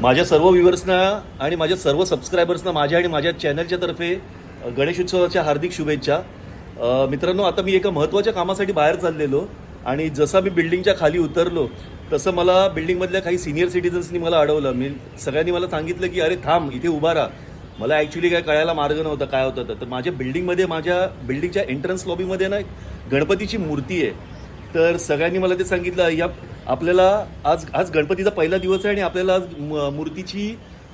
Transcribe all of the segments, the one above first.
माझ्या सर्व व्ह्युअर्सना आणि माझ्या सर्व सबस्क्रायबर्सना माझ्या आणि माझ्या चॅनलच्या तर्फे गणेशोत्सवाच्या हार्दिक शुभेच्छा. मित्रांनो आता मी एका महत्त्वाच्या कामासाठी बाहेर चाललेलो आणि जसा मी बिल्डिंगच्या खाली उतरलो तसं मला बिल्डिंगमधल्या काही सिनियर सिटीजन्सनी मला अडवलं. मी सगळ्यांनी मला सांगितलं की अरे थांब इथे उभा राहा. मला ॲक्च्युली काय कळायला मार्ग नव्हता काय होतं तर. माझ्या बिल्डिंगमध्ये माझ्या बिल्डिंगच्या एंट्रन्स लॉबीमध्ये ना गणपतीची मूर्ती आहे. तर सगळ्यांनी मला ते सांगितलं या आपल्याला आज आज गणपतीचा पहिला दिवस आहे आणि आपल्याला आज मूर्तीची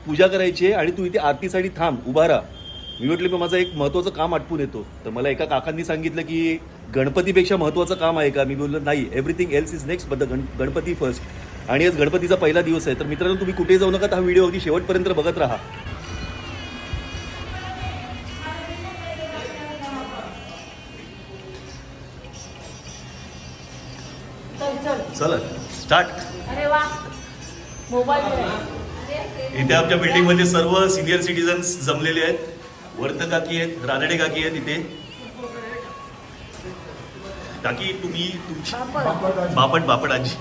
पूजा करायची आहे आणि तू इथे आरतीसाठी थांब उभा राहा. मी म्हटलं मी माझं एक महत्त्वाचं काम आटपून येतो. तर मला एका काकांनी सांगितलं की गणपतीपेक्षा महत्त्वाचं काम आहे का? मी बोललो नाही everything else is next but the गण गणपती फर्स्ट आणि आज गणपतीचा पहिला दिवस आहे. तर मित्रांनो तुम्ही कुठे जाऊ नका हा व्हिडिओ अगदी शेवटपर्यंत बघत राहा. चला. स्टार्ट अरे वा. मोबाईल इथे आमच्या बिल्डिंगमध्ये सर्व सिनियर सिटीजन्स जमलेले आहेत. वर्त काकी आहेत रानडे काकी आहेत इथे. काकी तुम्ही तुमची बापट बापट आजी.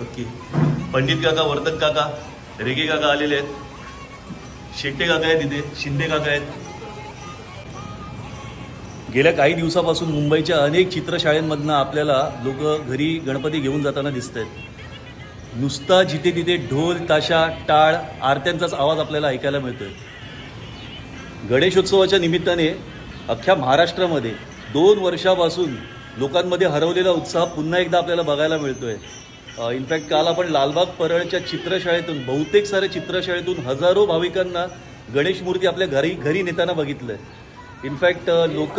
ओके. पंडित काका वर्तक काका रेगे काका आलेले आहेत. शेट्टे काका आहेत इथे शिंदे काका आहेत. गेल्या काही दिवसापासून मुंबईच्या अनेक चित्रशाळेंमधनं आपल्याला लोक घरी गणपती घेऊन जाताना दिसत आहेत नुसता जिथे तिथे ढोल ताशा टाळ आरत्यांचाच आवाज आपल्याला ऐकायला मिळतोय. गणेशोत्सवाच्या निमित्ताने अख्ख्या महाराष्ट्रामध्ये दोन वर्षापासून लोकांमध्ये हरवलेला उत्साह पुन्हा एकदा आपल्याला बघायला मिळतोय. इनफॅक्ट काल आपण लालबाग परळच्या चित्रशाळेतून बहुतेक साऱ्या चित्रशाळेतून हजारो भाविकांना गणेश मूर्ती आपल्या घरी घरी नेताना बघितलंय. इनफॅक्ट लोक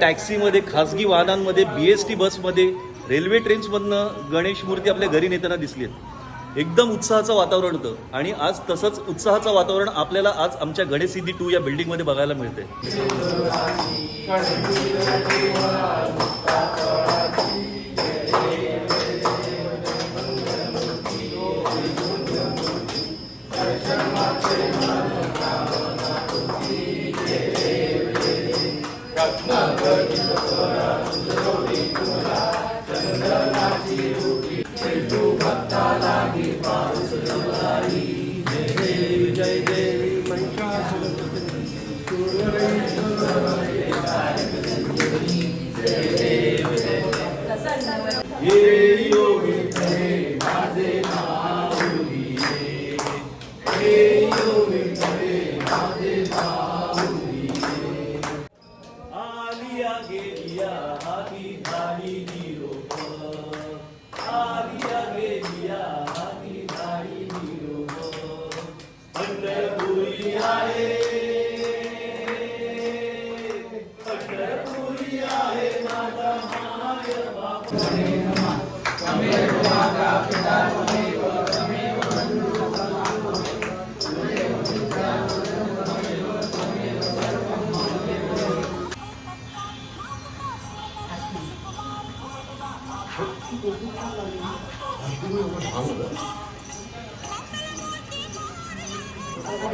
टॅक्सीमध्ये खासगी वाहनांमध्ये बी एस टी बसमध्ये रेल्वे ट्रेन्समधनं गणेश मूर्ती आपल्या घरी नेताना दिसली आहेत. एकदम उत्साहाचं वातावरण होतं. आणि आज तसंच उत्साहाचं वातावरण आपल्याला आज आमच्या गणेश सिद्धी टू या बिल्डिंगमध्ये बघायला मिळते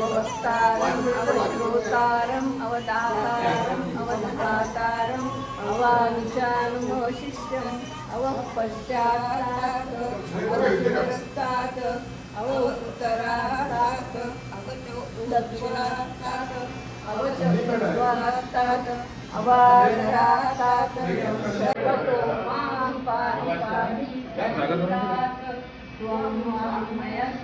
अवतारम् अवश्रोतारम् अवतारम् अवधातारम् अवानुचानुमवशिष्यम् अवः पश्चात् अवस्तात् अव उत्तरात् अवचो दक्षिणात्तात् अवच अवाधरातात् अवादरात्तात् मां पाहि पाहि जगन्नाथ त्वं मामयस्त्वं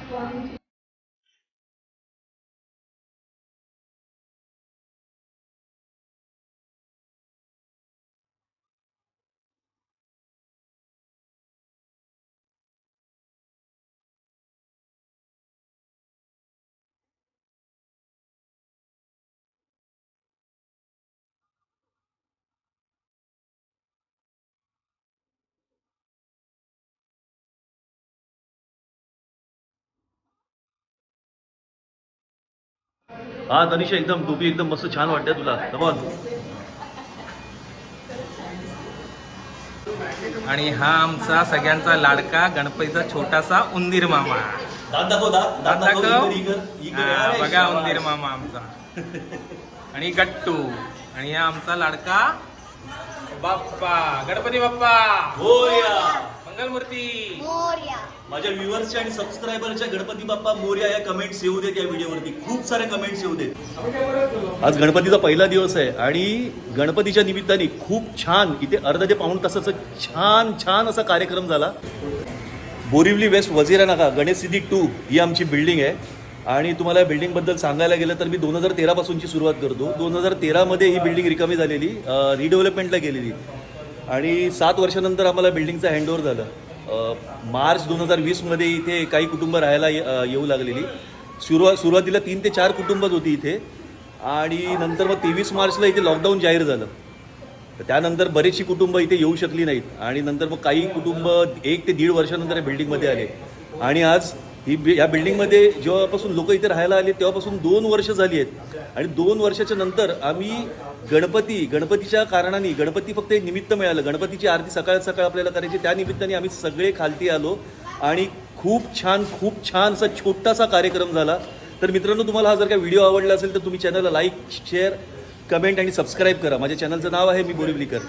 हा तनिषा एकदम टोपी एकदम मस्त छान वाटते तुला. कमॉन आणि हा आमचा सगळ्यांचा लाडका गणपतीचा छोटासा उंदीर मामा. दात दाखव दात दात दाखव. हा, बघा. उंदीर मामा आमचा. आणि गट्टू. आणि हा आमचा लाडका बाप्पा गणपती बाप्पा. होया मंगल माझ्या व्ह्युअर्सच्या आणि सबस्क्रायबरच्या गणपती बाप्पा मोर्या या कमेंट्स येऊ देत या व्हिडिओवरती. खूप साऱ्या कमेंट्स येऊ देत. आज गणपतीचा पहिला दिवस आहे आणि गणपतीच्या निमित्ताने खूप छान इथे अर्धा ते पाऊण तासाचा छान छान असा कार्यक्रम झाला. बोरिवली वेस्ट वजिरा नाका गणेश सिटी टू ही आमची बिल्डिंग आहे. आणि तुम्हाला या बिल्डिंगबद्दल सांगायला गेलं तर मी दोन हजार तेरापासूनची सुरुवात करतो. दोन हजार तेरामध्ये ही बिल्डिंग रिकामी झालेली रिडेव्हलपमेंटला गेलेली. आणि सात वर्षानंतर आम्हाला बिल्डिंगचं हँडओव्हर झालं. मार्च दोन हजार वीसमध्ये इथे काही कुटुंब राहायला येऊ लागलेली. सुरुवात सुरुवातीला तीन ते चार कुटुंबच होती इथे. आणि नंतर मग तेवीस मार्चला इथे लॉकडाऊन जाहीर झालं. तर त्यानंतर बरीचशी कुटुंब इथे येऊ शकली नाहीत. आणि नंतर मग काही कुटुंब एक ते दीड वर्षानंतर या बिल्डिंगमध्ये आले. आणि आज ही या बिल्डिंगमध्ये जेव्हापासून लोक इथे राहायला आले तेव्हापासून दोन वर्ष झाली आहेत. आणि दोन वर्षाच्या नंतर आम्ही गणपती गणपतीच्या कारणाने गणपती फक्त एक निमित्त मिळालं. गणपतीची आरती सकाळ सकाळ आपल्याला करायची. त्या निमित्ताने आम्ही सगळे खालती आलो आणि खूप छान खूप छान असा छोटासा कार्यक्रम झाला. तर मित्रांनो तुम्हाला हा जर का व्हिडिओ आवडला असेल तर तुम्ही चॅनलला लाईक शेअर कमेंट आणि सबस्क्राईब करा. माझ्या चॅनलचं नाव आहे मी बोरिवलीकर.